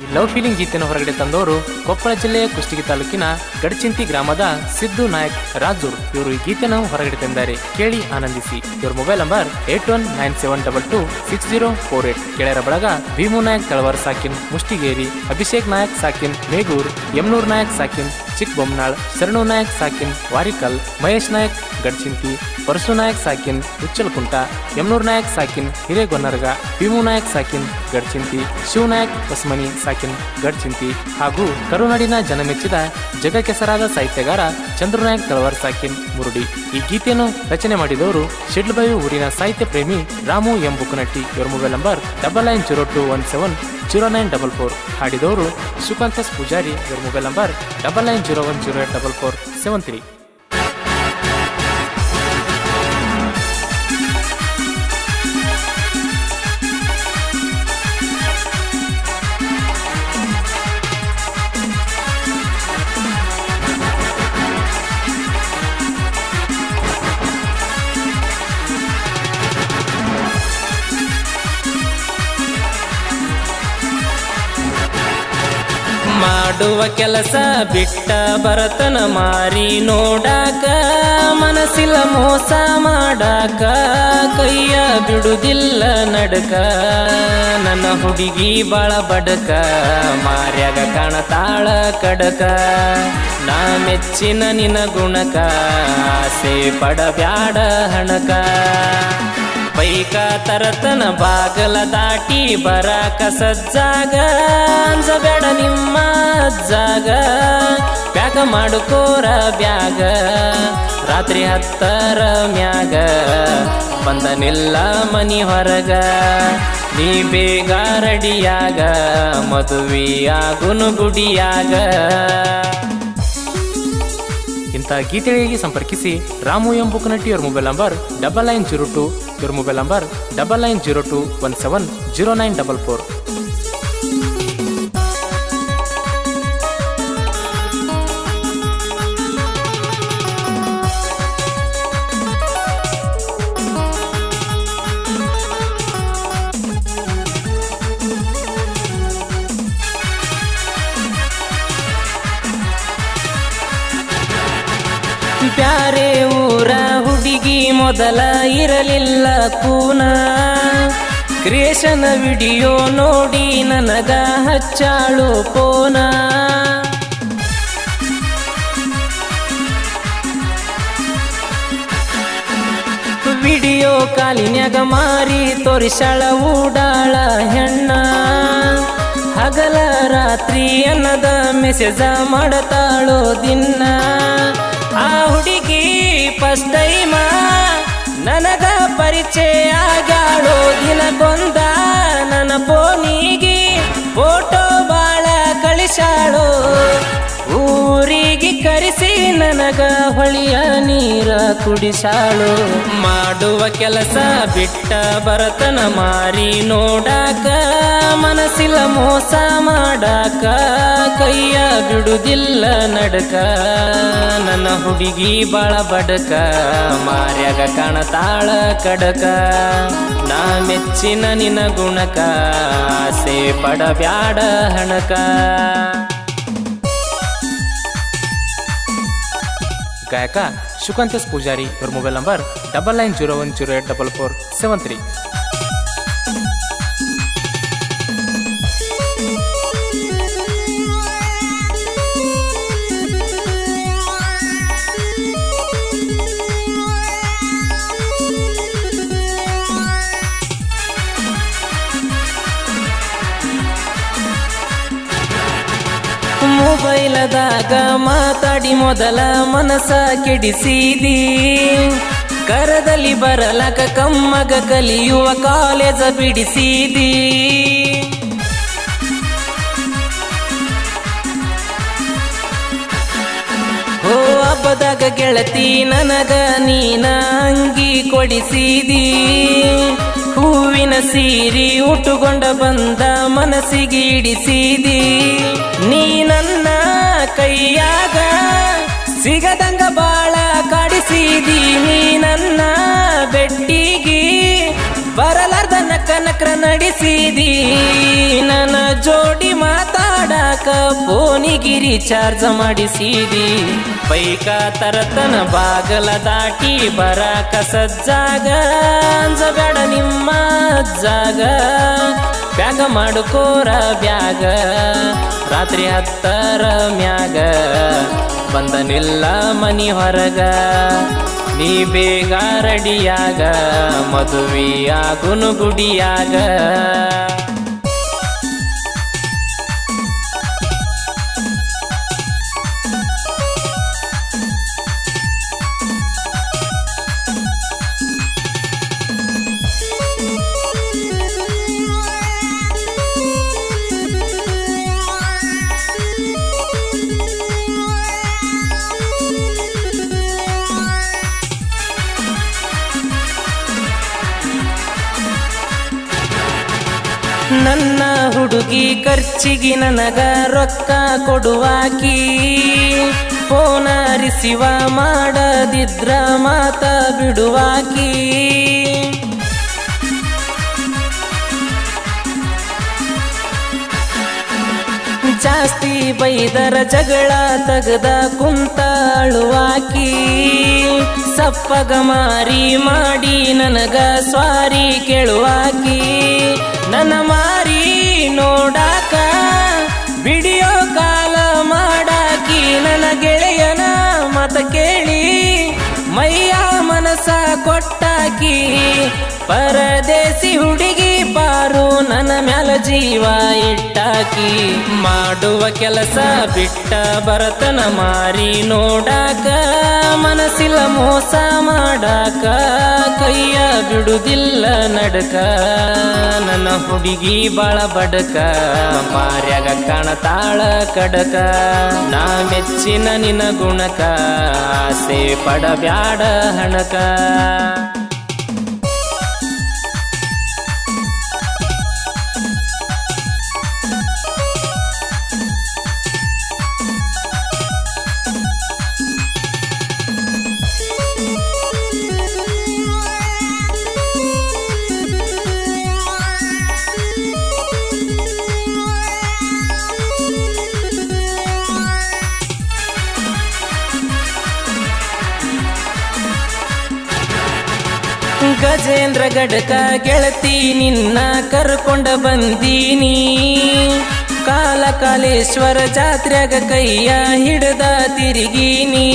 ಈ love feeling ಗೀತೆಯನ್ನು ಹೊರಗಡೆ ತಂದವರು ಕೊಪ್ಪಳ ಜಿಲ್ಲೆಯ ಕುಷ್ಟಗಿ ತಾಲೂಕಿನ ಗಡಚಿಂತಿ ಗ್ರಾಮದ ಸಿದ್ದು ನಾಯಕ್ ರಾಜೂರ್. ಇವರು ಈ ಗೀತೆಯನ್ನು ಹೊರಗಡೆ ತಂದಿದ್ದಾರೆ ಕೇಳಿ ಆನಂದಿಸಿ. ಇವ್ರ mobile number eight one nine seven double two six zero four eight. ಗೆಳೆಯರ ಬಳಗ ಭೀಮು ನಾಯಕ್ ತಳವಾರ ಸಾಕಿನ್, ಮುಷ್ಟಿಗೇರಿ, ಅಭಿಷೇಕ್ ನಾಯಕ್ ಸಾಕಿನ್ ಮೇಗೂರ್ ಯಮನೂರ್ ನಾಯಕ್ ಸಾಕಿನ್ ಚಿಕ್ಕಬೊಮ್ಮನಾಳ್ ಶರಣು ನಾಯಕ್ ಸಾಕಿನ್, ವಾರಿಕಲ್, ಮಹೇಶ್ ನಾಯಕ್ ಗಡ್ಚಿಂತಿ ಪರಸು ನಾಯಕ್ ಸಾಕಿನ್ ಉಚ್ಚಲ್ಕುಂಟ ಯಮನೂರ್ ನಾಯಕ್ ಸಾಕಿನ್, ಹಿರೇಗೊನ್ನರ್ಗ, ಭೀಮು ನಾಯಕ್ ಸಾಕಿನ್ ಗಡ್ಚಿಂತಿ ಶಿವನಾಯಕ್ ಹೊಸಮನಿ ಸಾಕಿನ್ ಗಡ್ಚಿಂತಿ ಹಾಗೂ ಕರುನಾಡಿನ ಜನಮೆಚ್ಚಿದ ಜಗಕೆಸರಾದ ಸಾಹಿತ್ಯಗಾರ ಚಂದ್ರನಾಯಕ್ ತಳವಾರ್ ಸಾಕಿನ್ ಮುರುಡಿ. ಈ ಗೀತೆಯನ್ನು ರಚನೆ ಮಾಡಿದವರು ಶಿಡ್ಲಬಾಯು ಊರಿನ ಸಾಹಿತ್ಯ ಪ್ರೇಮಿ ರಾಮು ಎಂ ಬುಕ್ಕನಟ್ಟಿ ಇವರ mobile number double nine zero two one seven zero nine double four ಹಾಡಿದವರು ಸುಕಾಂತಸ್ Pujari ಇವರ mobile number double nine zero one zero eight double four seven three ಮಾಡುವ ಕೆಲಸ ಬಿಟ್ಟ ಬರತನ ಮಾರಿ ನೋಡಾಕ, ಮನಸ್ಸಿಲ್ಲ ಮೋಸ ಮಾಡಾಕ, ಕೈಯ ಬಿಡುದಿಲ್ಲ ನಡಕ. ನನ್ನ ಹುಡುಗಿ ಬಾಳ ಬಡಕ, ಮಾರ್ಯಾಗ ಕಾಣತಾಳ ಕಡಕ. ನಾ ಮೆಚ್ಚಿನ ನಿನ ಗುಣಕ ಆಸೆ ಪಡಬ್ಯಾಡ ಹಣಕ. ಬೈಕ ತರತನ ಬಾಗಲ ದಾಟಿ ಬರಾಕ ಸಜ್ಜಾಗ. ಅಂಜಬೇಡ ನಿಮ್ಮ ಅಜ್ಜಾಗ. ಬ್ಯಾಗ ಮಾಡುಕೋರ ಬ್ಯಾಗ. ರಾತ್ರಿ ಹತ್ತರ ಮ್ಯಾಗ. ಬಂದನಿಲ್ಲ ಮನಿ ಹೊರಗ. ನೀ ಬೇಗ ರೆಡಿಯಾಗ. ಮದುವೆಯಾಗುನು ಗುಡಿಯಾಗ. ಇಂಥ ಗೀತೆಗಳಿಗೆ ಸಂಪರ್ಕಿಸಿ ರಾಮು ಎಂ ಬುಕ್ನಟ್ಟಿ ಇವರ mobile number double nine zero two ಇವರ mobile number double nine zero two one seven zero nine double four ಹುಡುಗಿ ಮೊದಲ ಇರಲಿಲ್ಲ ಕೂನ ಕ್ರಿಯೇಷನ್ ವಿಡಿಯೋ ನೋಡಿ ನನಗ ಹಚ್ಚಾಳು ಪೋನ. ವಿಡಿಯೋ ಕಾಲಿನ್ಯಾಗ ಮಾರಿ ತೋರಿಸಾಳ ಊಡಾಳ ಹೆಣ್ಣ. ಹಗಲ ರಾತ್ರಿ ಅನ್ನದ ಮೆಸೇಜ ಮಾಡತಾಳೋ ದಿನ ಆ ಹುಡುಗಿ ಫಸ್ಟ್ ಟೈಮ ನನಗ ಪರಿಚಯ ಆಗ್ಯಾಳೋ ದಿನಕ್ಕೊಂದ ನನ್ನ ಫೋನಿಗೆ ನನಗ ಹೊಳಿಯ ನೀರ ಕುಡಿಸಾಳು. ಮಾಡುವ ಕೆಲಸ ಬಿಟ್ಟ ಬರತನ ಮಾರಿ ನೋಡಾಕ, ಮನಸ್ಸಿಲ್ಲ ಮೋಸ ಮಾಡಾಕ, ಕೈಯ ಬಿಡುದಿಲ್ಲ ನಡಕ. ನನ್ನ ಹುಡುಗಿ ಬಾಳ ಬಡಕ, ಮಾರ್ಯಾಗ ಕಾಣತಾಳ ಕಡಕ. ನಾ ಮೆಚ್ಚಿನ ನಿನ ಗುಣಕ ಆಸೆ ಪಡಬ್ಯಾಡ ಹಣಕ. ಗಾಯಕ ಶುಕಾಂತಸ್ ಪೂಜಾರಿ, ಇವರ mobile number double nine zero one zero eight double four seven three ಮೊಬೈಲದಾಗ ಮಾತಾಡಿ ಮೊದಲ ಮನಸ ಕೆಡಿಸಿದಿ. ಕರದಲ್ಲಿ ಬರಲಕ ಕಮ್ಮಗ ಕಲಿಯುವ ಕಾಲೇಜ ಬಿಡಿಸಿದಿ. ಓ ಹಬ್ಬದಾಗ ಗೆಳತಿ ನನಗ ನೀನ ಅಂಗಿ ಕೊಡಿಸಿದಿ. ಹೂವಿನ ಸೀರಿ ಉಟ್ಟುಕೊಂಡ ಬಂದ ಮನಸ್ಸಿಗೆ ಇಡಿಸಿದಿ. ನೀ ನನ್ನ ಕೈಯಾಗ ಸಿಗದಂಗ ಬಾಳ ಕಡಿಸಿದೀನಿ ನನ್ನ ನಕ್ರ ನಡೆಸಿದಿ. ನನ್ನ ಜೋಡಿ ಮಾತಾಡಾಕ ಫೋನಿಗಿರಿ ರೀಚಾರ್ಜ್ ಮಾಡಿಸಿದಿ. ಬೈಕ ತರತನ ಬಾಗಲ ದಾಟಿ ಬರಾಕ ಸಜ್ಜಾಗ. ಜಗಡ ನಿಮ್ಮ ಜಾಗ ಬ್ಯಾಗ ಮಾಡ್ಕೋರ ಬ್ಯಾಗ. ರಾತ್ರಿ ಹತ್ತರ ಮ್ಯಾಗ ಬಂದನಿಲ್ಲ ಮನಿ ಹೊರಗ. ನೀ ಬೇಗ ರೆಡಿಯಾಗ ಮದುವೆಯಾಗುನು ಗುಡಿಯಾಗ ಹುಡುಗಿ ಖರ್ಚಿಗೆ ನನಗ ರೊಕ್ಕ ಕೊಡುವಾಕಿ ಫೋನ ರಿಸಿವ ಮಾಡದಿದ್ರ ಮಾತ ಬಿಡುವಾಕಿ ಜಾಸ್ತಿ ಬೈದರ ಜಗಳ ತಗದ ಕುಂತಾಳುವಾಕಿ ಸಪ್ಪಗ ಮಾರಿ ಮಾಡಿ ನನಗ ಸ್ವಾರಿ ಕೇಳುವಾಕಿ ನನ್ನ ಮತ ಕೇಳಿ, ಮೈಯ ಮನಸ ಕೊಟ್ಟಾಕಿ, ಪರದೇಸಿ ಹುಡುಗಿ ಬಾರು ನನ್ನ ಮ್ಯಾಲ ಜೀವ ಇಟ್ಟಾಕಿ, ಮಾಡುವ ಕೆಲಸ ಬಿಟ್ಟ ಬರತನ ಮಾರಿ ನೋಡಾಕ. ಮನಸ್ಸಿಲ್ಲ ಮೋಸ ಮಾಡಾಕ, ಕೈಯ ಬಿಡುದಿಲ್ಲ ನಡಕ. ನನ್ನ ಹುಡುಗಿ ಬಾಳ ಬಡಕ, ಮಾರ್ಯಾಗ ಕಾಣತಾಳ ಕಡಕ. ನಾ ಮೆಚ್ಚಿನ ನಿನ ಗುಣಕ, ಆಸೆ ಪಡಬ್ಯಾಡ ಹಣಕ. ಗಜೇಂದ್ರ ಗಡಕ ಗೆಳತಿ, ನಿನ್ನ ಕರ್ಕೊಂಡ ಬಂದೀನಿ. ಕಾಲ ಕಾಲೇಶ್ವರ ಜಾತ್ರೆಗ ಕೈಯ ಹಿಡ್ದ ತಿರುಗೀನಿ.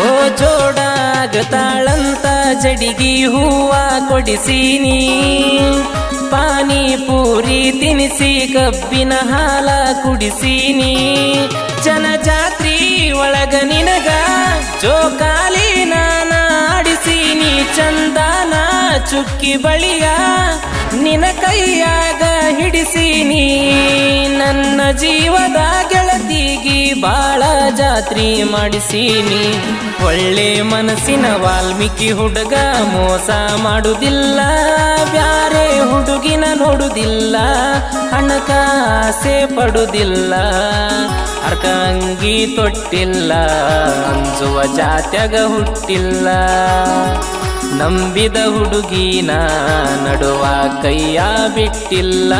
ಓ ಜೋಡಾಗತಾಳಂತ ಜಡಿಗಿ ಹೂವ ಕೊಡಿಸೀನಿ. ಪಾನಿಪೂರಿ ತಿನಿಸಿ ಕಬ್ಬಿನ ಹಾಲ ಕುಡಿಸೀನಿ. ಜನಜಾತ್ರಿ ಒಳಗ ನಿನಗ ಜೋಕಾಲಿ ನಾನಾಡಿಸೀನಿ. ಚಂದಾನ ಚುಕ್ಕಿ ಬಳಿಯ ನಿನ ಕೈಯಾಗ ನೀ. ನನ್ನ ಜೀವದ ಗೆಳತಿಗಿ ಬಾಳ ಜಾತ್ರಿ ಮಾಡಿಸೀನಿ ಒಳ್ಳೆ ಮನಸ್ಸಿನ ವಾಲ್ಮೀಕಿ ಹುಡುಗ ಮೋಸ ಮಾಡುವುದಿಲ್ಲ ಬ್ಯಾರೆ ಹುಡುಗಿನ ನೋಡುವುದಿಲ್ಲ ಹಣಕಾಸೆ ಪಡುವುದಿಲ್ಲ ಅರ್ಕಂಗಿ ಅರ್ಕ ತೊಟ್ಟಿಲ್ಲ. ಅಂಜುವ ಜಾತ್ಯಾಗ ಹುಟ್ಟಿಲ್ಲ. ನಂಬಿದ ಹುಡುಗಿನ ನಡುವ ಕೈಯ ಬಿಟ್ಟಿಲ್ಲ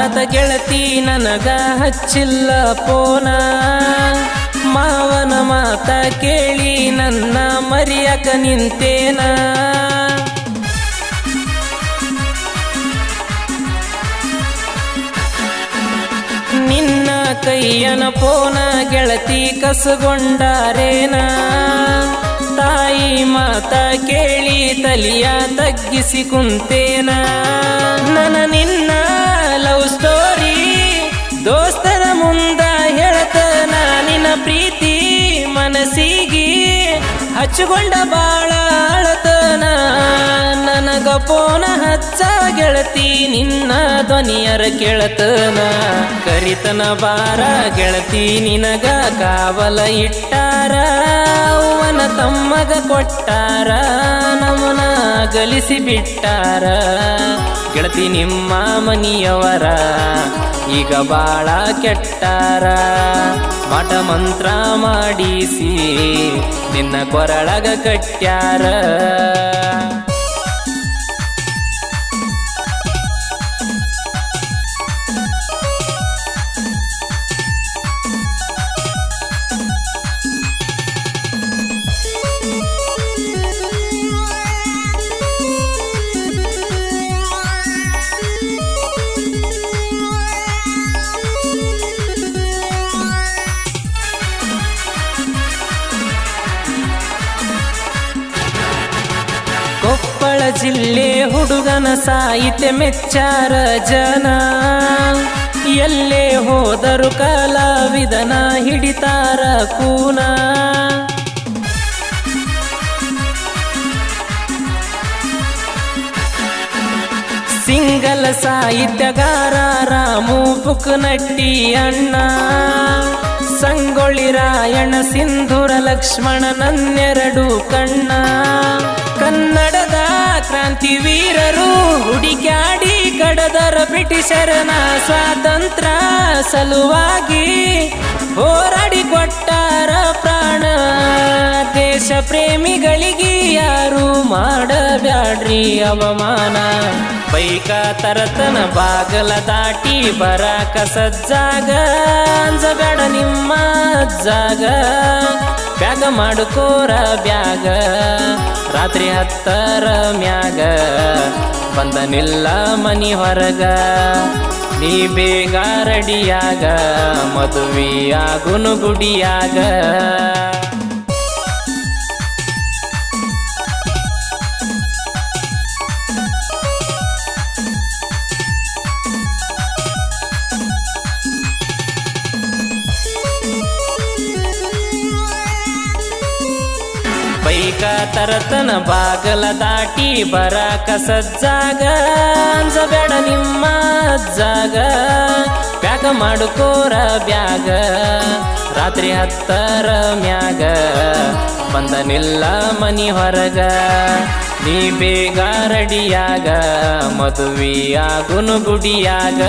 ವಾರದ ಗೆಳತಿ ನನಗ ಹಚ್ಚಿಲ್ಲ ಪೋನ. ಮಾವನ ಮಾತ ಕೇಳಿ ನನ್ನ ಮರಿಯಕ ನಿಂತೇನ. ನಿನ್ನ ಕೈಯನ ಪೋನ ಗೆಳತಿ ಕಸಗೊಂಡಾರೇನ? ತಾಯಿ ಮಾತ ಕೇಳಿ ತಲಿಯ ತಗ್ಗಿಸಿ ಕುಂತೇನ? ನನ್ನ ನಿನ್ನ ಹಚ್ಚುಕೊಂಡ ಬಾಳತನ ನನಗ ಪೋನ ಹಚ್ಚ ಗೆಳತಿ, ನಿನ್ನ ಧ್ವನಿಯರ ಕೇಳತನ. ಕರಿತನ ಬಾರ ಗೆಳತಿ, ನಿನಗ ಕಾವಲ ಇಟ್ಟಾರ, ಅವನ ತಮ್ಮಗ ಕೊಟ್ಟಾರ ನಮನ ಗಲಿಸಿ ಬಿಟ್ಟಾರ. ಗೆಳತಿ ನಿಮ್ಮ ಮನಿಯವರ, ಈಗ ಬಾಳ ಕೆಟ್ಟಾರ. ಮಠ ಮಂತ್ರ ಮಾಡಿಸಿ ನಿನ್ನ ಕೊರಳಗ ಕಟ್ಟ್ಯಾರ ಜಿಲ್ಲೆ ಹುಡುಗನ ಸಾಹಿತ್ಯ ಮೆಚ್ಚಾರ ಜನ. ಎಲ್ಲೇ ಹೋದರು ಕಲಾವಿದನ ಹಿಡಿತಾರ ಕೂನ. ಸಿಂಗಲ ಸಾಹಿತ್ಯಗಾರ ರಾಮು ಪುಕ್ನಟ್ಟಿ ಅಣ್ಣ. ಸಂಗೊಳ್ಳಿ ರಾಯಣ ಸಿಂಧೂರ ಲಕ್ಷ್ಮಣ, ನನ್ನೆರಡು ಕಣ್ಣ. ಕನ್ನಡದ ಕ್ರಾಂತಿ ವೀರರು ಹುಡಿಕಾಡಿ ಕಡದರ ಬ್ರಿಟಿಷರನ ಸ್ವಾತಂತ್ರ್ಯ ಸಲುವಾಗಿ ಹೋರಾಡಿ ಕೊಟ್ಟಾರ ಪ್ರಾಣ. ದೇಶ ಪ್ರೇಮಿಗಳಿಗೆ ಯಾರು ಮಾಡಬ್ಯಾಡ್ರಿ ಅವಮಾನ. ಬೈಕ ತರತನ ಬಾಗಲ ದಾಟಿ ಬರಾಕ ಸಜ್ಜಾಗ. ಅಂಜಬೇಡ ನಿಮ್ಮ ಜಾಗ ಬ್ಯಾಗ ಮಾಡ್ಕೋರ ಬ್ಯಾಗ. ರಾತ್ರಿ ಹತ್ತರ ಮ್ಯಾಗ. ಬಂದನಿಲ್ಲ ಮನಿ ಹೊರಗ. ನೀ ಬೇಗ ರೆಡಿಯಾಗ. ಮದುವೆಯಾಗುನು ಗುಡಿಯಾಗ. ಬೈಕ ತರತನ ಬಾಗಲ ದಾಟಿ ಬರಾಕ ಸಜ್ಜಾಗ. ಅಂಜಬೇಡ ನಿಮ್ಮ ಜಾಗ ಬ್ಯಾಗ ಮಾಡ್ಕೋರ ಬ್ಯಾಗ. ರಾತ್ರಿ ಹತ್ತರ ಮ್ಯಾಗ. ಬಂದನಿಲ್ಲ ಮನಿ ಹೊರಗ. ನೀ ಬೇಗ ರೆಡಿಯಾಗ. ಮದುವೆಯಾಗುನು ಗುಡಿಯಾಗ.